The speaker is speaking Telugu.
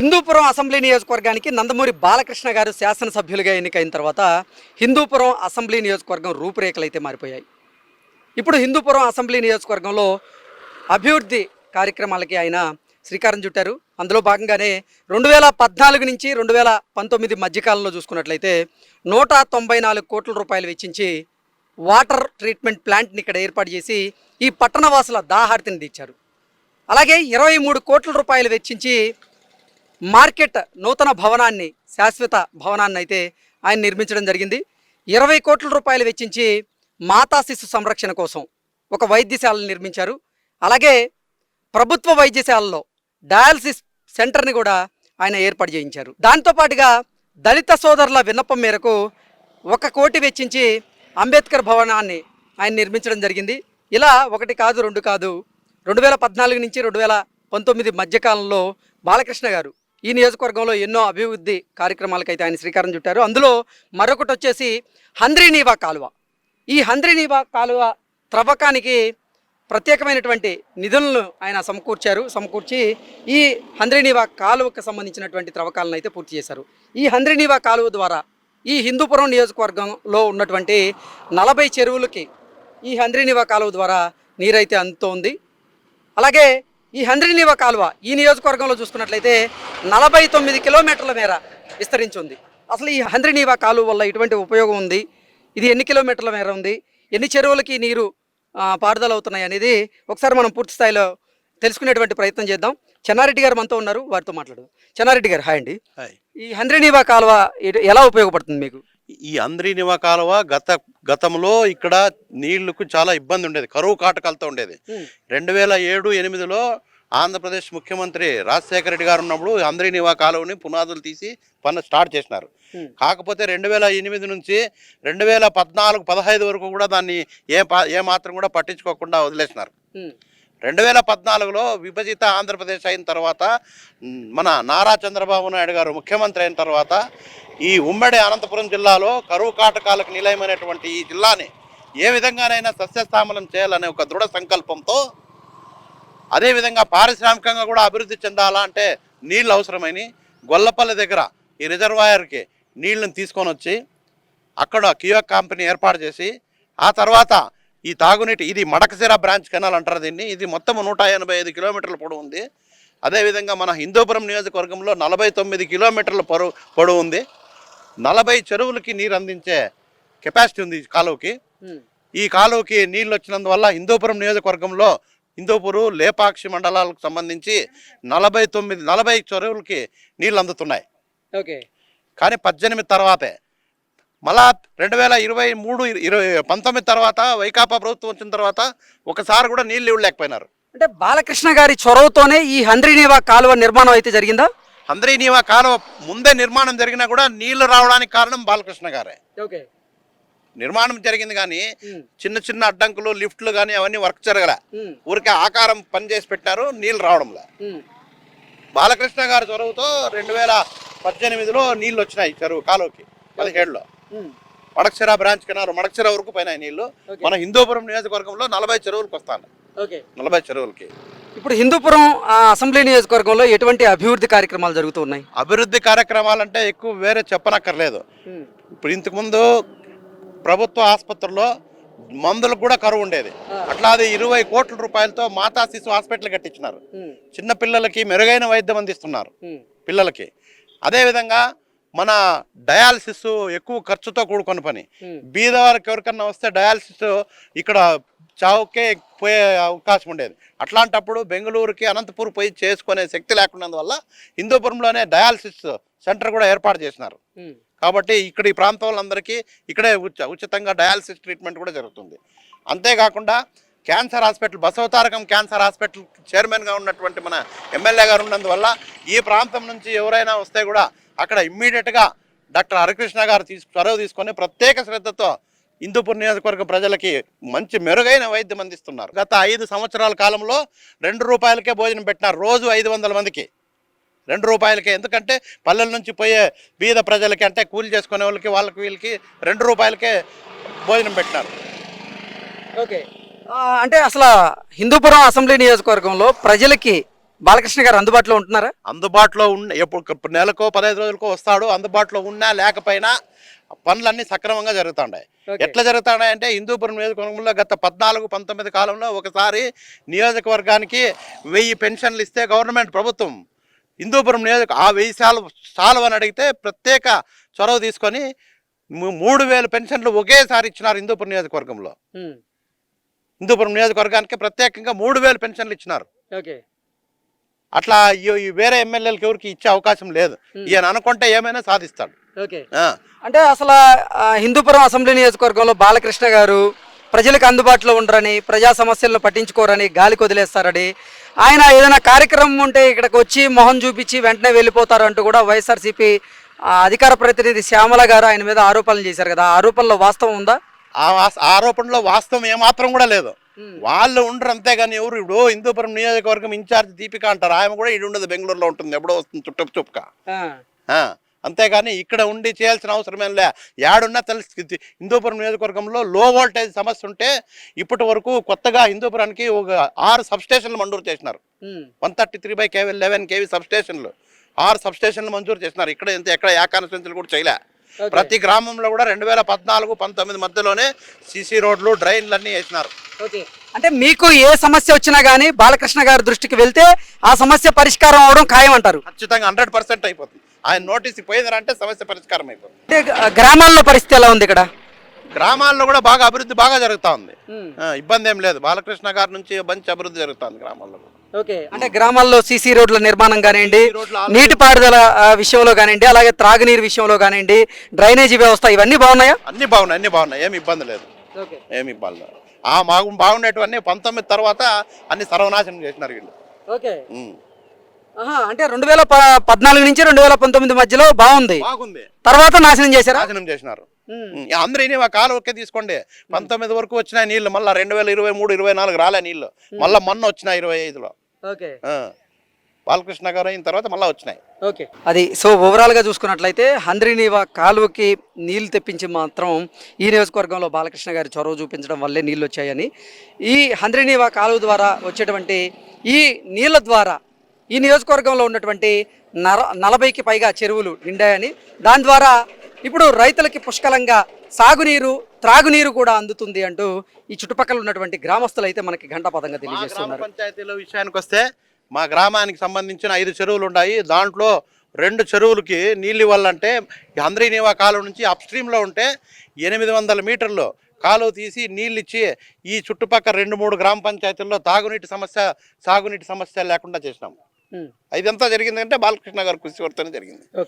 హిందూపురం అసెంబ్లీ నియోజకవర్గానికి నందమూరి బాలకృష్ణ గారు శాసనసభ్యులుగా ఎన్నికైన తర్వాత హిందూపురం అసెంబ్లీ నియోజకవర్గం రూపురేఖలు అయితే మారిపోయాయి. ఇప్పుడు హిందూపురం అసెంబ్లీ నియోజకవర్గంలో అభివృద్ధి కార్యక్రమాలకి ఆయన శ్రీకారం చుట్టారు. అందులో భాగంగానే రెండు వేల పద్నాలుగు నుంచి రెండు వేల పంతొమ్మిది మధ్యకాలంలో చూసుకున్నట్లయితే నూట తొంభై నాలుగు కోట్ల రూపాయలు వెచ్చించి వాటర్ ట్రీట్మెంట్ ప్లాంట్ని ఇక్కడ ఏర్పాటు చేసి ఈ పట్టణవాసుల దాహార్తిని తీర్చారు. అలాగే ఇరవై మూడు కోట్ల రూపాయలు వెచ్చించి మార్కెట్ నూతన భవనాన్ని శాశ్వత భవనాన్ని అయితే ఆయన నిర్మించడం జరిగింది. ఇరవై కోట్ల రూపాయలు వెచ్చించి మాతా శిశు సంరక్షణ కోసం ఒక వైద్యశాలను నిర్మించారు. అలాగే ప్రభుత్వ వైద్యశాలలో డయాలసిస్ సెంటర్ని కూడా ఆయన ఏర్పాటు చేయించారు. దాంతోపాటుగా దళిత సోదరుల విన్నపం మేరకు ఒక కోటి వెచ్చించి అంబేద్కర్ భవనాన్ని ఆయన నిర్మించడం జరిగింది. ఇలా ఒకటి కాదు రెండు కాదు రెండు వేల పద్నాలుగు నుంచి రెండు వేల పంతొమ్మిది మధ్యకాలంలో బాలకృష్ణ గారు ఈ నియోజకవర్గంలో ఎన్నో అభివృద్ధి కార్యక్రమాలకైతే ఆయన శ్రీకారం చుట్టారు. అందులో మరొకటి వచ్చేసి హంద్రీనీవా కాలువ. ఈ హంద్రీనీవా కాలువ త్రవ్వకానికి ప్రత్యేకమైనటువంటి నిధులను ఆయన సమకూర్చారు. సమకూర్చి ఈ హంద్రీనీవా కాలువకు సంబంధించినటువంటి త్రవ్వకాలను అయితే పూర్తి చేశారు. ఈ హంద్రీనీవా కాలువ ద్వారా ఈ హిందూపురం నియోజకవర్గంలో ఉన్నటువంటి నలభై చెరువులకి ఈ హంద్రీనీవా కాలువ ద్వారా నీరైతే అందుతోంది. అలాగే ఈ హంద్రీనీవా కాలువ ఈ నియోజకవర్గంలో చూసుకున్నట్లయితే నలభై తొమ్మిది కిలోమీటర్ల మేర విస్తరించి ఉంది అసలు ఈ హంద్రీనీవా కాలువ వల్ల ఎటువంటి ఉపయోగం ఉంది? ఇది ఎన్ని కిలోమీటర్ల మేర ఉంది? ఎన్ని చెరువులకి నీరు పారుదల అవుతున్నాయి అనేది ఒకసారి మనం పూర్తి స్థాయిలో తెలుసుకునేటువంటి ప్రయత్నం చేద్దాం. చెన్నారెడ్డి గారు మనతో ఉన్నారు వారితో మాట్లాడదాం. చెన్నారెడ్డి గారు హాయ్ అండి. హాయ్. ఈ హంద్రీనీవా కాలువ ఎలా ఉపయోగపడుతుంది మీకు? ఈ అంద్రీనివ కాలువ గత గతంలో ఇక్కడ నీళ్ళకు చాలా ఇబ్బంది ఉండేది. కరువు కాటకాలతో ఉండేది. రెండు వేల ఏడు ఎనిమిదిలో ఆంధ్రప్రదేశ్ ముఖ్యమంత్రి రాజశేఖర రెడ్డి గారు ఉన్నప్పుడు అంద్రీనివా కాలువని పునాదులు తీసి పన్ను స్టార్ట్ చేసినారు. కాకపోతే రెండు వేల ఎనిమిది నుంచి రెండు వేల పద్నాలుగు పదహైదు వరకు కూడా దాన్ని ఏ పా ఏ మాత్రం కూడా పట్టించుకోకుండా వదిలేసినారు. రెండు వేల పద్నాలుగులో విభజిత ఆంధ్రప్రదేశ్ అయిన తర్వాత మన నారా చంద్రబాబు నాయుడు గారు ముఖ్యమంత్రి అయిన తర్వాత ఈ ఉమ్మడి అనంతపురం జిల్లాలో కరువు కాటకాలకు నిలయమైనటువంటి ఈ జిల్లాని ఏ విధంగానైనా సస్యస్థామనం చేయాలనే ఒక దృఢ సంకల్పంతో అదేవిధంగా పారిశ్రామికంగా కూడా అభివృద్ధి చెందాలా అంటే నీళ్ళు అవసరమని గొల్లపల్లి దగ్గర ఈ రిజర్వాయర్కి నీళ్ళని తీసుకొని వచ్చి అక్కడ కియో కంపెనీ ఏర్పాటు చేసి ఆ తర్వాత ఈ తాగునీటి ఇది మడకసిర బ్రాంచ్ కెనాల్ అంటారు దీన్ని. ఇది మొత్తం నూట ఎనభై ఐదు కిలోమీటర్ల పొడవు ఉంది. అదేవిధంగా మన హిందూపురం నియోజకవర్గంలో నలభై తొమ్మిది కిలోమీటర్ల పొడవు పొడవు ఉంది. నలభై చెరువులకి నీరు అందించే కెపాసిటీ ఉంది ఈ కాలువకి. ఈ కాలువకి నీళ్ళు వచ్చినందువల్ల హిందూపురం నియోజకవర్గంలో హిందూపురు లేపాక్షి మండలాలకు సంబంధించి నలభై తొమ్మిది నలభై చెరువులకి నీళ్ళు అందుతున్నాయి. ఓకే. కానీ పద్దెనిమిది తర్వాతే. మళ్ళా రెండు వేల ఇరవై మూడు ఇరవై పంతొమ్మిది తర్వాత వైకాపా ప్రభుత్వం వచ్చిన తర్వాత ఒకసారి కూడా నీళ్ళు ఇవ్వలేకపోయినారు. అంటే బాలకృష్ణ గారి చొరవతోనే ఈ హంద్రీనీవా కాలువ నిర్మాణం అయితే జరిగిందా? అందరి నీవా కాలువ ముందే నిర్మాణం జరిగినా కూడా నీళ్ళు రావడానికి కారణం బాలకృష్ణ గారే. ఓకే. నిర్మాణం జరిగింది కానీ చిన్న చిన్న అడ్డంకులు లిఫ్ట్లు కానీ అవన్నీ వర్క్ జరగలే. ఊరికే ఆకారం పని చేసి పెట్టినారు నీళ్ళు రావడంలే. బాలకృష్ణ గారి చొరవతో రెండు వేల పద్దెనిమిదిలో నీళ్ళు వచ్చినాయి చెరువు కాలువకి పదిహేడులో. మడకసిర బ్రాంచ్ కినారు మడకసిర వరకు పోయినాయి నీళ్ళు. మన హిందూపురం నియోజకవర్గంలో నలభై చెరువులకు వస్తాను నలభై చెరువులకి. ఇప్పుడు హిందూపురం అసెంబ్లీ నియోజకవర్గంలో ఎటువంటి అభివృద్ధి కార్యక్రమాలు జరుగుతూ ఉన్నాయి? అభివృద్ధి కార్యక్రమాలంటే ఎక్కువ వేరే చెప్పనక్కర్లేదు. ఇప్పుడు ఇంతకుముందు ప్రభుత్వ ఆసుపత్రుల్లో మందులకు కూడా కరువు ఉండేది. అట్లా అది ఇరవై కోట్ల రూపాయలతో మాతా శిశు హాస్పిటల్ కట్టించినారు. చిన్న పిల్లలకి మెరుగైన వైద్యం అందిస్తున్నారు పిల్లలకి. అదేవిధంగా మన డయాలసిస్ ఎక్కువ ఖర్చుతో కూడుకున్న పని. బీద వారికి ఎవరికన్నా వస్తే డయాలసిస్ ఇక్కడ చావుకే పోయే అవకాశం ఉండేది. అట్లాంటప్పుడు బెంగళూరుకి అనంతపూర్ పోయి చేసుకునే శక్తి లేకున్నందువల్ల హిందూపురంలోనే డయాలసిస్ సెంటర్ కూడా ఏర్పాటు చేసినారు. కాబట్టి ఇక్కడ ఈ ప్రాంతం వాళ్ళందరికీ ఇక్కడే ఉచ ఉచితంగా డయాలసిస్ ట్రీట్మెంట్ కూడా జరుగుతుంది. అంతేకాకుండా cancer hospital Basavatarakam cancer hospital చైర్మన్గా ఉన్నటువంటి మన ఎమ్మెల్యే గారు ఉన్నందువల్ల ఈ ప్రాంతం నుంచి ఎవరైనా వస్తే కూడా అక్కడ ఇమ్మీడియట్గా డాక్టర్ హరికృష్ణ గారు తీసు చొరవ తీసుకొని ప్రత్యేక శ్రద్ధతో హిందూపూర్ నియోజకవర్గ ప్రజలకి మంచి మెరుగైన వైద్యం అందిస్తున్నారు. గత ఐదు సంవత్సరాల కాలంలో రెండు రూపాయలకే భోజనం పెట్టినారు రోజు ఐదు వందల మందికి రెండు రూపాయలకే. ఎందుకంటే పల్లెల నుంచి పోయే బీద ప్రజలకి అంటే కూలి చేసుకునే వాళ్ళకి వాళ్ళకి వీళ్ళకి రెండు రూపాయలకే భోజనం పెట్టినారు. ఓకే. అంటే అసలు హిందూపురం అసెంబ్లీ నియోజకవర్గంలో ప్రజలకి బాలకృష్ణ గారు అందుబాటులో ఉంటున్నారా? అందుబాటులో ఉన్న ఎప్పుడు నెలకో పదహైదు రోజులకో వస్తాడు అందుబాటులో ఉన్నా లేకపోయినా పనులన్నీ సక్రమంగా Okay. ఎట్లా జరుగుతున్నాయి అంటే హిందూపురం నియోజకవర్గంలో గత పద్నాలుగు పంతొమ్మిది కాలంలో ఒకసారి నియోజకవర్గానికి వెయ్యి పెన్షన్లు ఇస్తే గవర్నమెంట్ ప్రభుత్వం హిందూపురం నియోజక ఆ వెయ్యి సాలు చాలు అని అడిగితే ప్రత్యేక చొరవ తీసుకొని మూడు వేలు పెన్షన్లు ఒకేసారి ఇచ్చినారు హిందూపురం నియోజకవర్గంలో. హిందూపురం నియోజకవర్గానికి ప్రత్యేకంగా మూడు వేలు పెన్షన్లు ఇచ్చినారు. ఓకే. అట్లా వేరే ఎమ్మెల్యేలకు ఎవరికి ఇచ్చే అవకాశం లేదు. ఈయన అనుకుంటే ఏమైనా సాధిస్తాడు. అంటే అసలు హిందూపురం అసెంబ్లీ నియోజకవర్గంలో బాలకృష్ణ గారు ప్రజలకు అందుబాటులో ఉండరని ప్రజా సమస్యలను పట్టించుకోరని గాలికి వదిలేస్తారని ఆయన ఏదైనా కార్యక్రమం ఉంటే ఇక్కడికి వచ్చి మొహం చూపించి వెంటనే వెళ్ళిపోతారు అంటూ కూడా వైఎస్ఆర్సీపీ అధికార ప్రతినిధి శ్యామల గారు ఆయన మీద ఆరోపణలు చేశారు కదా. ఆ ఆరోపణలో వాస్తవం ఉందా? ఆరోపణలో వాస్తవం ఏమాత్రం కూడా లేదు. వాళ్ళు ఉండరు అంతేగాని ఎవరు ఇప్పుడు హిందూపురం నియోజకవర్గం ఇన్ఛార్జ్ దీపిక అంటారు. ఆమె కూడా ఇది ఉండదు బెంగళూరులో ఉంటుంది ఎప్పుడో వస్తుంది చుట్టపు చుప్పుక. అంతేగాని ఇక్కడ ఉండి చేయాల్సిన అవసరం ఏం లే. యాడున్నా తెలుసు హిందూపురం నియోజకవర్గంలో లో వోల్టేజ్ సమస్య ఉంటే ఇప్పటి వరకు కొత్తగా హిందూపురానికి ఒక ఆరు సబ్స్టేషన్లు మంజూరు చేసినారు. One thirty three by KV eleven KV సబ్స్టేషన్లు. ఆరు సబ్స్టేషన్లు మంజూరు చేసినారు. ఇక్కడ ఇంత ఎక్కడ కాన్స్టిట్యూన్సీలు కూడా చేయలే. ప్రతి గ్రామంలో కూడా రెండు వేల పద్నాలుగు పంతొమ్మిది మధ్యలోనే సీసీ రోడ్లు డ్రైన్లు అన్నీ వేసినారు. ఓకే అంటే మీకు ఏ సమస్య వచ్చినా కానీ బాలకృష్ణ గారి దృష్టికి వెళ్తే ఆ సమస్య పరిష్కారం అవడం ఖాయం అంటారు. ఖచ్చితంగా హండ్రెడ్ పర్సెంట్ అయిపోతుంది. ఆయన నోటీస్ పోయిందంటే సమస్య పరిష్కారం అయిపోతుంది. అంటే గ్రామాల్లో పరిస్థితి ఎలా ఉంది ఇక్కడ? గ్రామాల్లో కూడా బాగా అభివృద్ధి బాగా జరుగుతూ ఉంది. ఆ, ఇబ్బంది ఏం లేదు. బాలకృష్ణ గారి నుంచి మంచి అభివృద్ధి జరుగుతుంది గ్రామాల్లో. ఓకే. అంటే గ్రామాల్లో సీసీ రోడ్ల నిర్మాణం కానివ్వండి నీటిపారుదల విషయంలో కానివ్వండి అలాగే త్రాగునీరు విషయంలో కానివ్వండి డ్రైనేజీ వ్యవస్థ ఇవన్నీ బాగున్నాయా? అన్ని బాగున్నాయి అన్ని బాగున్నాయి. ఏమి ఇబ్బంది లేదు. ఏమి ఇబ్బంది లేదు. ఆ బాగు బాగుండేటివన్నీ పంతొమ్మిది తర్వాత అన్ని సర్వనాశనం చేసినారు వీళ్ళు. ఓకే. అంటే రెండు వేల పద్నాలుగు నుంచి రెండు వేల పంతొమ్మిది మధ్యలో బాగుంది. బాగుంది. తర్వాత నాశనం చేశారా? నాశనం చేసినారు. ఉమ్, అందరూ ఇని ఆ కాలు ఒకే తీసుకోండి. పంతొమ్మిది వరకు వచ్చినాయి నీళ్ళు మళ్ళీ రెండు వేల ఇరవై మూడు ఇరవై నాలుగు రాలే నీళ్ళు. మళ్ళీ మొన్న వచ్చినాయి ఇరవై ఐదులో. ఓకే. బాలకృష్ణ గారు అయిన తర్వాత మళ్ళీ వచ్చినాయి. ఓకే. అది సో ఓవరాల్గా చూసుకున్నట్లయితే హంద్రీనీవా కాలువకి నీళ్ళు తెప్పించి మాత్రం ఈ నియోజకవర్గంలో బాలకృష్ణ గారి చొరవ చూపించడం వల్లే నీళ్ళు వచ్చాయని. ఈ హంద్రీనీవా కాలువ ద్వారా వచ్చేటువంటి ఈ నీళ్ళ ద్వారా ఈ నియోజకవర్గంలో ఉన్నటువంటి నర నలభైకి పైగా చెరువులు నిండాయని. దాని ద్వారా ఇప్పుడు రైతులకి పుష్కలంగా సాగునీరు త్రాగునీరు కూడా అందుతుంది అంటూ ఈ చుట్టుపక్కల ఉన్నటువంటి గ్రామస్తులు అయితే మనకి ఘంటాపదంగా తెలియజేస్తున్నారు. పంచాయతీల విషయానికి వస్తే మా గ్రామానికి సంబంధించిన ఐదు చెరువులు ఉన్నాయి. దాంట్లో రెండు చెరువులకి నీళ్ళు ఇవ్వాలంటే హంద్రీనీవా కాలువ నుంచి అప్ స్ట్రీమ్లో ఉంటే ఎనిమిది వందల మీటర్లు కాలువ తీసి నీళ్ళు ఇచ్చి ఈ చుట్టుపక్కల రెండు మూడు గ్రామ పంచాయతీల్లో తాగునీటి సమస్య సాగునీటి సమస్య లేకుండా చేసినాం. ఇదంతా జరిగిందంటే బాలకృష్ణ గారు కృషి వర్తనే జరిగింది.